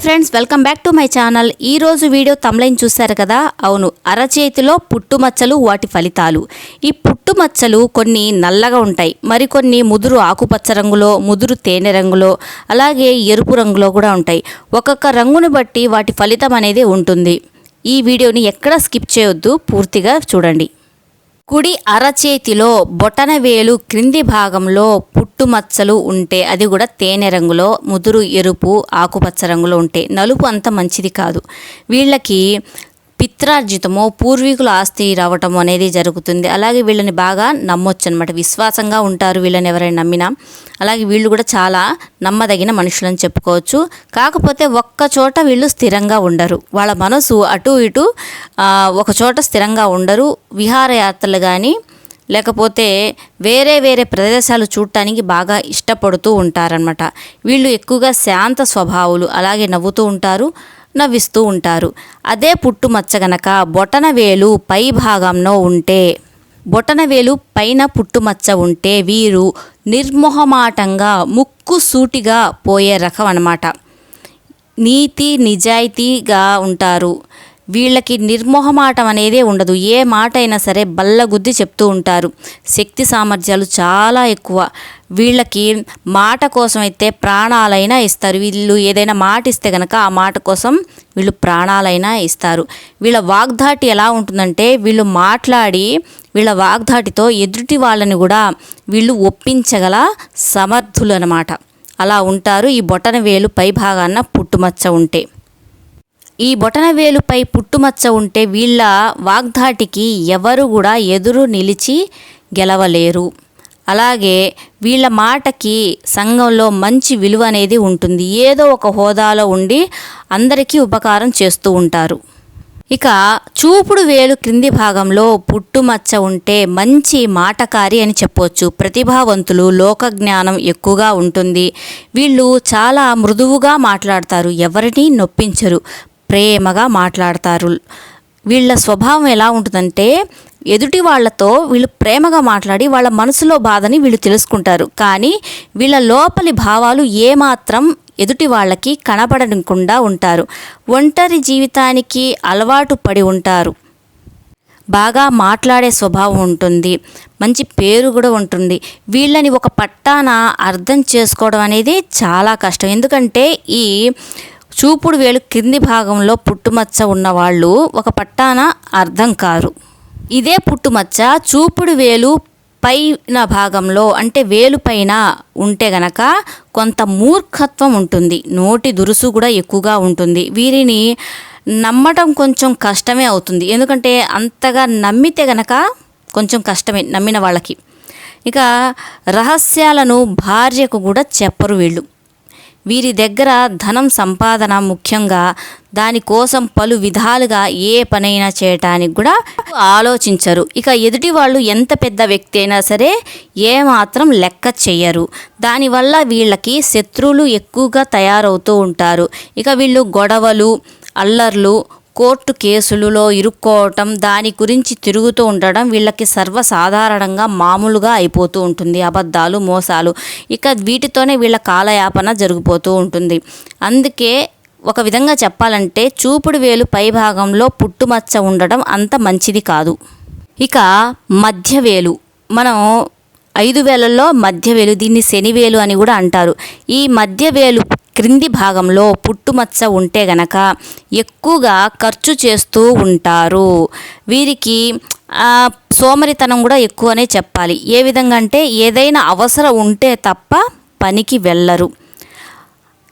Hi friends welcome back to my channel ఈ రోజు video తమ్లైన్ చూశారు కదా? అవును అరచేతిలో పుట్టుమచ్చలు వాటి ఫలితాలు. ఈ పుట్టుమచ్చలు కొన్ని నల్లగా ఉంటాయి. మరికొన్ని ముదురు ఆకుపచ్చ రంగులో ముదురు తేనె రంగులో అలాగే ఎరుపు రంగులో కూడా ఉంటాయి. ఒక్కొక్క రంగును బట్టి వాటి ఫలితం అనేది ఉంటుంది. ఈ వీడియోని ఎక్కడ స్కిప్ చేయొద్దు పూర్తిగా చూడండి. కుడి అరచేతిలో బొటనవేలు క్రింది భాగంలో పుట్టుమచ్చలు ఉంటే అది కూడా తేనె రంగులో ముదురు ఎరుపు ఆకుపచ్చ రంగులో ఉంటే నలుపు అంత మంచిది కాదు. వీళ్ళకి పిత్రార్జితమో పూర్వీకుల ఆస్తి రావటం అనేది జరుగుతుంది. అలాగే వీళ్ళని బాగా నమ్మొచ్చు అనమాట విశ్వాసంగా ఉంటారు వీళ్ళని ఎవరైనా నమ్మినా. అలాగే వీళ్ళు కూడా చాలా నమ్మదగిన మనుషులని చెప్పుకోవచ్చు. కాకపోతే ఒక్క చోట వీళ్ళు స్థిరంగా ఉండరు. వాళ్ళ మనసు అటు ఇటు ఒక చోట స్థిరంగా ఉండరు. విహారయాత్రలు కానీ లేకపోతే వేరే వేరే ప్రదేశాలు చూడటానికి బాగా ఇష్టపడుతూ ఉంటారనమాట వీళ్ళు ఎక్కువగా శాంత స్వభావులు అలాగే నవ్వుతూ ఉంటారు. నవ్విస్తూ ఉంటారు. అదే పుట్టుమచ్చ గనక బొటనవేలు పై భాగంలో ఉంటే బొటనవేలు పైన పుట్టుమచ్చ ఉంటే వీరు నిర్మోహమాటంగా ముక్కు సూటిగా పోయే రకం అన్నమాట. నీతి నిజాయితీగా ఉంటారు. వీళ్ళకి నిర్మోహమాటం అనేదే ఉండదు. ఏ మాట అయినా సరే బల్లగుద్ది చెప్తూ ఉంటారు. శక్తి సామర్థ్యాలు చాలా ఎక్కువ. వీళ్ళకి మాట కోసం అయితే ప్రాణాలైనా ఇస్తారు. వీళ్ళు ఏదైనా మాట ఇస్తే కనుక ఆ మాట కోసం వీళ్ళు ప్రాణాలైనా ఇస్తారు. వీళ్ళ వాగ్దాటి ఎలా ఉంటుందంటే వీళ్ళు మాట్లాడి వీళ్ళ వాగ్దాటితో ఎదుటి వాళ్ళని కూడా వీళ్ళు ఒప్పించగల సమర్థులు అన్నమాట అలా ఉంటారు. ఈ బొటన వేలు పై భాగాన పుట్టుమచ్చ ఉంటే. ఈ బొటనవేలుపై పుట్టుమచ్చ ఉంటే వీళ్ళ వాగ్ధాటికి ఎవరు కూడా ఎదురు నిలిచి గెలవలేరు. అలాగే వీళ్ళ మాటకి సంఘంలో మంచి విలువ అనేది ఉంటుంది. ఏదో ఒక హోదాలో ఉండి అందరికీ ఉపకారం చేస్తూ ఉంటారు. ఇక చూపుడు వేలు క్రింది భాగంలో పుట్టుమచ్చ ఉంటే మంచి మాటకారి అని చెప్పవచ్చు ప్రతిభావంతులు లోకజ్ఞానం ఎక్కువగా ఉంటుంది. వీళ్ళు చాలా మృదువుగా మాట్లాడతారు. ఎవరిని నొప్పించరు. ప్రేమగా మాట్లాడతారు. వీళ్ళ స్వభావం ఎలా ఉంటుందంటే ఎదుటి వాళ్ళతో వీళ్ళు ప్రేమగా మాట్లాడి వాళ్ళ మనసులో బాధని వీళ్ళు తెలుసుకుంటారు. కానీ వీళ్ళ లోపలి భావాలు ఏమాత్రం ఎదుటి వాళ్ళకి కనపడకుండా ఉంటారు. ఒంటరి జీవితానికి అలవాటు పడి ఉంటారు. బాగా మాట్లాడే స్వభావం ఉంటుంది. మంచి పేరు కూడా ఉంటుంది. వీళ్ళని ఒక పట్టాన అర్థం చేసుకోవడం అనేది చాలా కష్టం. ఎందుకంటే ఈ చూపుడు వేలు కింది భాగంలో పుట్టుమచ్చ ఉన్న వాళ్ళు ఒక పట్టాన అర్థం కారు. ఇదే పుట్టుమచ్చ చూపుడు వేలు పైన భాగంలో అంటే వేలు పైన ఉంటే గనక కొంత మూర్ఖత్వం ఉంటుంది. నోటి దురుసు కూడా ఎక్కువగా ఉంటుంది. వీరిని నమ్మటం కొంచెం కష్టమే అవుతుంది. ఎందుకంటే అంతగా నమ్మితే గనక కొంచెం కష్టమే నమ్మిన వాళ్ళకి. ఇక రహస్యాలను భార్యకు కూడా చెప్పరు వీళ్ళు. వీరి దగ్గర ధనం సంపాదన ముఖ్యంగా దానికోసం పలు విధాలుగా ఏ పనైనా చేయటానికి కూడా ఆలోచించరు. ఇక ఎదుటి వాళ్ళు ఎంత పెద్ద వ్యక్తి అయినా సరే ఏమాత్రం లెక్క చెయ్యరు. దానివల్ల వీళ్ళకి శత్రువులు ఎక్కువగా తయారవుతూ ఉంటారు. ఇక వీళ్ళు గొడవలు అల్లర్లు కోర్టు కేసులలో ఇరుక్కోవటం దాని గురించి తిరుగుతూ ఉండడం వీళ్ళకి సర్వసాధారణంగా మామూలుగా అయిపోతూ ఉంటుంది. అబద్ధాలు మోసాలు. ఇక వీటితోనే వీళ్ళ కాలయాపన జరిగిపోతూ ఉంటుంది. అందుకే ఒక విధంగా చెప్పాలంటే చూపుడు వేలు పై భాగంలో పుట్టుమచ్చ ఉండడం అంత మంచిది కాదు. ఇక మధ్యవేలు మనం ఐదు వేలల్లో మధ్యవేలు దీన్ని శనివేలు అని కూడా అంటారు. ఈ మధ్యవేలు క్రింది భాగంలో పుట్టుమచ్చ ఉంటే గనక ఎక్కువగా ఖర్చు చేస్తూ ఉంటారు. వీరికి సోమరితనం కూడా ఎక్కువనే చెప్పాలి. ఏ విధంగా అంటే ఏదైనా అవసరం ఉంటే తప్ప పనికి వెళ్ళరు.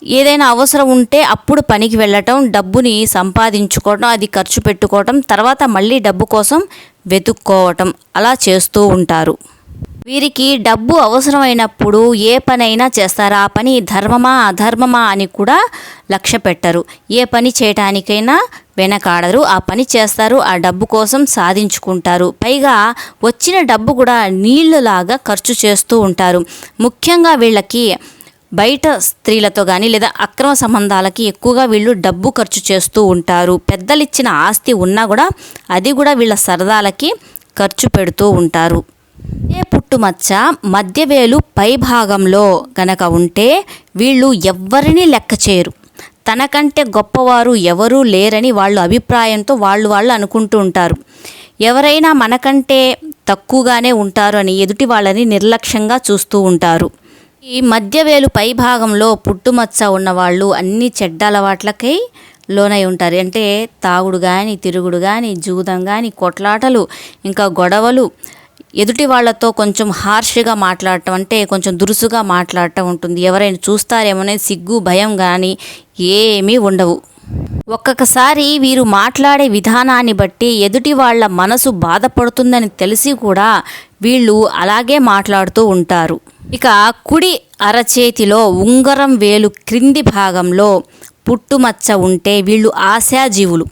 ఏదైనా అవసరం ఉంటే అప్పుడు పనికి వెళ్ళటం డబ్బుని సంపాదించుకోవడం అది ఖర్చు పెట్టుకోవటం తర్వాత మళ్ళీ డబ్బు కోసం వెతుక్కోవటం అలా చేస్తూ ఉంటారు. వీరికి డబ్బు అవసరమైనప్పుడు ఏ పనైనా చేస్తారు? ఆ పని ధర్మమా అధర్మమా అని కూడా లక్ష్య పెట్టరు. ఏ పని చేయటానికైనా వెనకాడరు. ఆ పని చేస్తారు. ఆ డబ్బు కోసం సాధించుకుంటారు. పైగా వచ్చిన డబ్బు కూడా నీళ్ళులాగా ఖర్చు చేస్తూ ఉంటారు. ముఖ్యంగా వీళ్ళకి బయట స్త్రీలతో కానీ లేదా అక్రమ సంబంధాలకి ఎక్కువగా వీళ్ళు డబ్బు ఖర్చు చేస్తూ ఉంటారు. పెద్దలిచ్చిన ఆస్తి ఉన్నా కూడా అది కూడా వీళ్ళ సరదాలకి ఖర్చు పెడుతూ ఉంటారు. ఏ పుట్టుమచ్చ మధ్యవేలు పై భాగంలో గనక ఉంటే వీళ్ళు ఎవ్వరినీ లెక్క చేయరు. తనకంటే గొప్పవారు ఎవరూ లేరని వాళ్ళు అభిప్రాయంతో వాళ్ళు వాళ్ళు అనుకుంటూ ఉంటారు. ఎవరైనా మనకంటే తక్కువగానే ఉంటారు అని ఎదుటి వాళ్ళని నిర్లక్ష్యంగా చూస్తూ ఉంటారు. ఈ మధ్యవేలు పై భాగంలో పుట్టుమచ్చ ఉన్నవాళ్ళు అన్ని చెడ్డ అలవాట్లకై లోనై ఉంటారు. అంటే తాగుడు కానీ తిరుగుడు కానీ జూదం కానీ కొట్లాటలు ఇంకా గొడవలు ఎదుటి వాళ్ళతో కొంచెం హార్ష్గా మాట్లాడటం అంటే కొంచెం దురుసుగా మాట్లాడటం ఉంటుంది. ఎవరైనా చూస్తారేమోనే సిగ్గు భయం కానీ ఏమీ ఉండవు. ఒక్కొక్కసారి వీరు మాట్లాడే విధానాన్ని బట్టి ఎదుటి వాళ్ళ మనసు బాధపడుతుందని తెలిసి కూడా వీళ్ళు అలాగే మాట్లాడుతూ ఉంటారు. ఇక కుడి అరచేతిలో ఉంగరం వేలు క్రింది భాగంలో పుట్టుమచ్చ ఉంటే వీళ్ళు ఆశాజీవులు.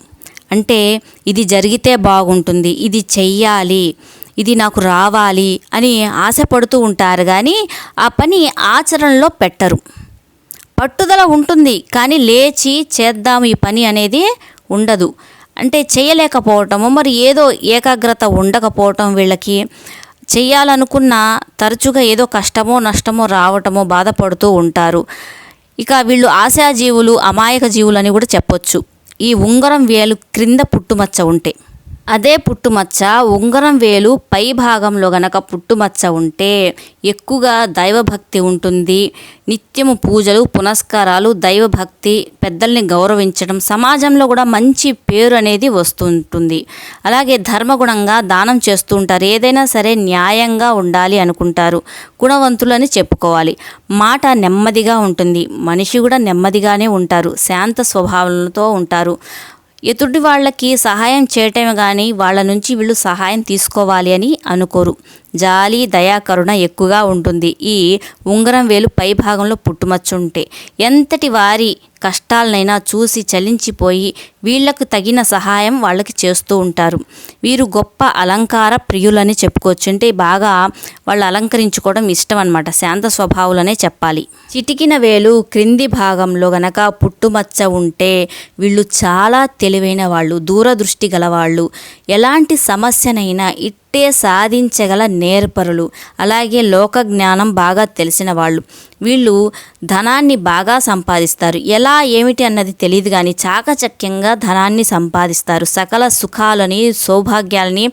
అంటే ఇది జరిగితే బాగుంటుంది. ఇది చెయ్యాలి. ఇది నాకు రావాలి అని ఆశపడుతూ ఉంటారు కానీ ఆ పని ఆచరణలో పెట్టరు. పట్టుదల ఉంటుంది కానీ లేచి చేద్దాం ఈ పని అనేది ఉండదు. అంటే చేయలేకపోవటము మరి ఏదో ఏకాగ్రత ఉండకపోవటం వీళ్ళకి చేయాలనుకున్న తరచుగా ఏదో కష్టమో నష్టమో రావటమో బాధపడుతూ ఉంటారు. ఇక వీళ్ళు ఆశాజీవులు అమాయక జీవులు అని కూడా చెప్పొచ్చు. ఈ ఉంగరం వేలు క్రింద పుట్టుమచ్చ ఉంటే. అదే పుట్టుమచ్చ ఉంగరం వేలు పై భాగంలో గనక పుట్టుమచ్చ ఉంటే ఎక్కువగా దైవభక్తి ఉంటుంది. నిత్యము పూజలు పునస్కారాలు దైవభక్తి పెద్దల్ని గౌరవించడం సమాజంలో కూడా మంచి పేరు అనేది వస్తుంటుంది. అలాగే ధర్మగుణంగా దానం చేస్తూ ఉంటారు. ఏదైనా సరే న్యాయంగా ఉండాలి అనుకుంటారు. గుణవంతులని చెప్పుకోవాలి. మాట నెమ్మదిగా ఉంటుంది. మనిషి కూడా నెమ్మదిగానే ఉంటారు. శాంత స్వభావంతో ఉంటారు. ఎదుటి వాళ్ళకి సహాయం చేయటమే కానీ వాళ్ళ నుంచి వీళ్ళు సహాయం తీసుకోవాలి అని అనుకోరు. జాలి దయాకరుణ ఎక్కువగా ఉంటుంది. ఈ ఉంగరం వేలు పై భాగంలో పుట్టుమచ్చుంటే ఎంతటి వారి కష్టాలనైనా చూసి చలించిపోయి వీళ్ళకు తగిన సహాయం వాళ్ళకి చేస్తూ ఉంటారు. వీరు గొప్ప అలంకార ప్రియులని చెప్పుకోవచ్చు. అంటే బాగా వాళ్ళు అలంకరించుకోవడం ఇష్టం అనమాట శాంత స్వభావులనే చెప్పాలి. చిటికిన వేలు క్రింది భాగంలో గనక పుట్టుమచ్చ ఉంటే వీళ్ళు చాలా తెలివైన వాళ్ళు దూరదృష్టి గలవాళ్ళు. ఎలాంటి సమస్యనైనా ఒకటే సాధించగల నేర్పరులు. అలాగే లోక జ్ఞానం బాగా తెలిసిన వాళ్ళు. వీళ్ళు ధనాన్ని బాగా సంపాదిస్తారు. ఎలా ఏమిటి అన్నది తెలియదు కానీ చాకచక్యంగా ధనాన్ని సంపాదిస్తారు. సకల సుఖాలని సౌభాగ్యాలని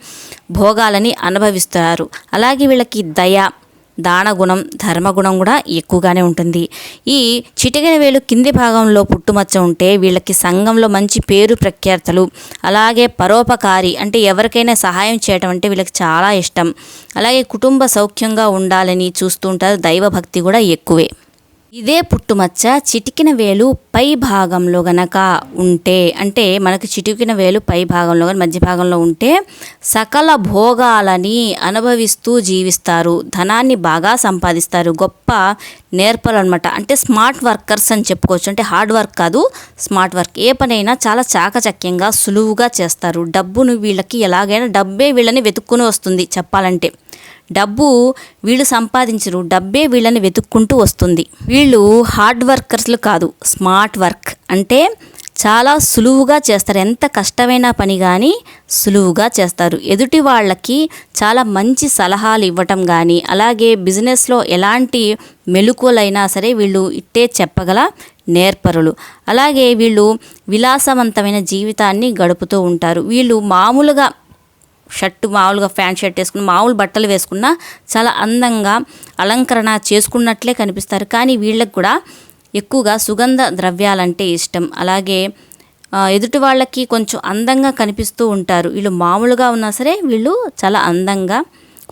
భోగాలని అనుభవిస్తారు. అలాగే వీళ్ళకి దయ దానగుణం ధర్మగుణం కూడా ఎక్కువగానే ఉంటుంది. ఈ చిటికిన వేలు కింది భాగంలో పుట్టుమచ్చ ఉంటే వీళ్ళకి సంఘంలో మంచి పేరు ప్రఖ్యాతలు అలాగే పరోపకారి అంటే ఎవరికైనా సహాయం చేయటం అంటే వీళ్ళకి చాలా ఇష్టం. అలాగే కుటుంబ సౌఖ్యంగా ఉండాలని చూస్తుంటారు దైవభక్తి కూడా ఎక్కువే. ఇదే పుట్టుమచ్చ చిటికిన వేలు పై భాగంలో గనక ఉంటే అంటే మనకి చిటికిన వేలు పై భాగంలో కానీ మధ్య భాగంలో ఉంటే సకల భోగాలని అనుభవిస్తూ జీవిస్తారు. ధనాన్ని బాగా సంపాదిస్తారు. గొప్ప నేర్పలు అనమాట అంటే స్మార్ట్ వర్కర్స్ అని చెప్పుకోవచ్చు. అంటే హార్డ్ వర్క్ కాదు స్మార్ట్ వర్క్. ఏ పనైనా చాలా చాకచక్యంగా సులువుగా చేస్తారు. డబ్బును వీళ్ళకి ఎలాగైనా డబ్బే వీళ్ళని వెతుక్కుని వస్తుంది చెప్పాలంటే. డబ్బు వీళ్ళు సంపాదించరు. డబ్బే వీళ్ళని వెతుక్కుంటూ వస్తుంది. వీళ్ళు హార్డ్ వర్కర్స్లు కాదు స్మార్ట్ వర్క్. అంటే చాలా సులువుగా చేస్తారు. ఎంత కష్టమైన పని కానీ సులువుగా చేస్తారు. ఎదుటి వాళ్ళకి చాలా మంచి సలహాలు ఇవ్వటం కానీ అలాగే బిజినెస్లో ఎలాంటి మెలకువలైనా సరే వీళ్ళు ఇట్టే చెప్పగల నేర్పరులు. అలాగే వీళ్ళు విలాసవంతమైన జీవితాన్ని గడుపుతూ ఉంటారు. వీళ్ళు మామూలుగా షర్టు మామూలుగా ప్యాంట్ షర్ట్ వేసుకున్న మామూలు బట్టలు వేసుకున్నా చాలా అందంగా అలంకరణ చేసుకున్నట్లే కనిపిస్తారు. కానీ వీళ్ళకి కూడా ఎక్కువగా సుగంధ ద్రవ్యాలంటే ఇష్టం. అలాగే ఎదుటి వాళ్ళకి కొంచెం అందంగా కనిపిస్తూ ఉంటారు. వీళ్ళు మామూలుగా ఉన్నా సరే వీళ్ళు చాలా అందంగా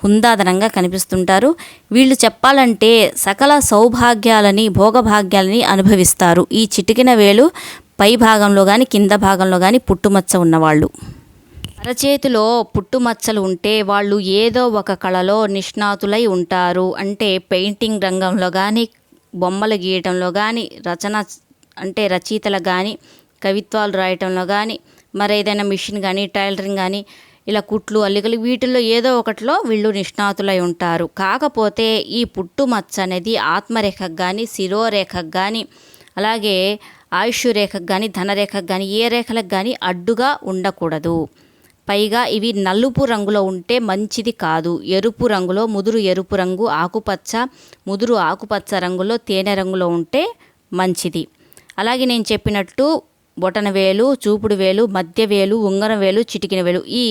హుందాదనంగా కనిపిస్తుంటారు. వీళ్ళు చెప్పాలంటే సకల సౌభాగ్యాలని భోగభాగ్యాలని అనుభవిస్తారు. ఈ చిటికిన వేలు పై భాగంలో కానీ కింద భాగంలో కానీ పుట్టుమచ్చ ఉన్నవాళ్ళు. అరచేతిలో పుట్టుమచ్చలు ఉంటే వాళ్ళు ఏదో ఒక కళలో నిష్ణాతులై ఉంటారు. అంటే పెయింటింగ్ రంగంలో కానీ బొమ్మలు గీయటంలో కానీ రచన అంటే రచయితలు కానీ కవిత్వాలు రాయటంలో కానీ మరి ఏదైనా మిషన్ కానీ టైలరింగ్ కానీ ఇలా కుట్లు అల్లికలు వీటిల్లో ఏదో ఒకటిలో వీళ్ళు నిష్ణాతులై ఉంటారు. కాకపోతే ఈ పుట్టుమచ్చ అనేది ఆత్మరేఖకు కానీ శిరోరేఖకు కానీ అలాగే ఆయుష్ రేఖకు కానీ ధనరేఖకు కానీ ఏ రేఖలకు కానీ అడ్డుగా ఉండకూడదు. పైగా ఇవి నలుపు రంగులో ఉంటే మంచిది కాదు. ఎరుపు రంగులో ముదురు ఎరుపు రంగు ఆకుపచ్చ ముదురు ఆకుపచ్చ రంగులో తేనె రంగులో ఉంటే మంచిది. అలాగే నేను చెప్పినట్టు బొటన వేలు చూపుడు వేలు మధ్య వేలు ఉంగరం వేలు చిటికిన వేలు ఈ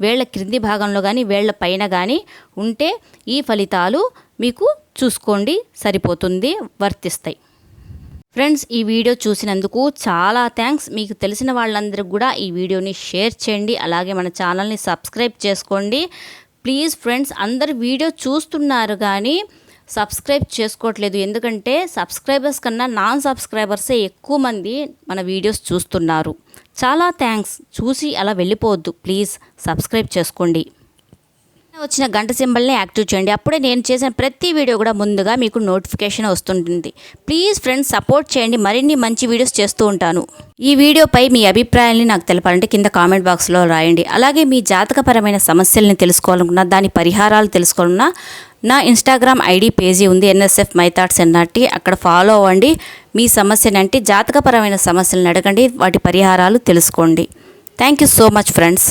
వేళ్ళ క్రింది భాగంలో కానీ వేళ్ళ పైన కానీ ఉంటే ఈ ఫలితాలు మీకు చూసుకోండి సరిపోతుంది వర్తిస్తాయి. ఫ్రెండ్స్ ఈ వీడియో చూసినందుకు చాలా థ్యాంక్స్ మీకు తెలిసిన వాళ్ళందరికీ కూడా ఈ వీడియోని షేర్ చేయండి. అలాగే మన ఛానల్ని సబ్స్క్రైబ్ చేసుకోండి. ప్లీజ్ ఫ్రెండ్స్ అందరు వీడియో చూస్తున్నారు కానీ సబ్స్క్రైబ్ చేసుకోవట్లేదు. ఎందుకంటే సబ్స్క్రైబర్స్ కన్నా నాన్ సబ్స్క్రైబర్సే ఎక్కువ మంది మన వీడియోస్ చూస్తున్నారు. చాలా థ్యాంక్స్ చూసి అలా వెళ్ళిపోవద్దు. ప్లీజ్ సబ్స్క్రైబ్ చేసుకోండి. వచ్చిన గంట సింబల్ని యాక్టివ్ చేయండి. అప్పుడే నేను చేసిన ప్రతి వీడియో కూడా ముందుగా మీకు నోటిఫికేషన్ వస్తుంటుంది. ప్లీజ్ ఫ్రెండ్స్ సపోర్ట్ చేయండి. మరిన్ని మంచి వీడియోస్ చేస్తూ ఉంటాను. ఈ వీడియోపై మీ అభిప్రాయాల్ని నాకు తెలపాలంటే కింద కామెంట్ బాక్స్లో రాయండి. అలాగే మీ జాతకపరమైన సమస్యల్ని తెలుసుకోవాలనుకున్నా దాని పరిహారాలు తెలుసుకోవాలన్నా నా ఇన్స్టాగ్రామ్ ఐడి పేజీ ఉంది ఎన్ఎస్ఎఫ్ మై థాట్స్ ఎన్ఆర్టీ అక్కడ ఫాలో అవ్వండి. మీ సమస్యని అంటే జాతకపరమైన సమస్యలను అడగండి. వాటి పరిహారాలు తెలుసుకోండి. Thank you so much friends.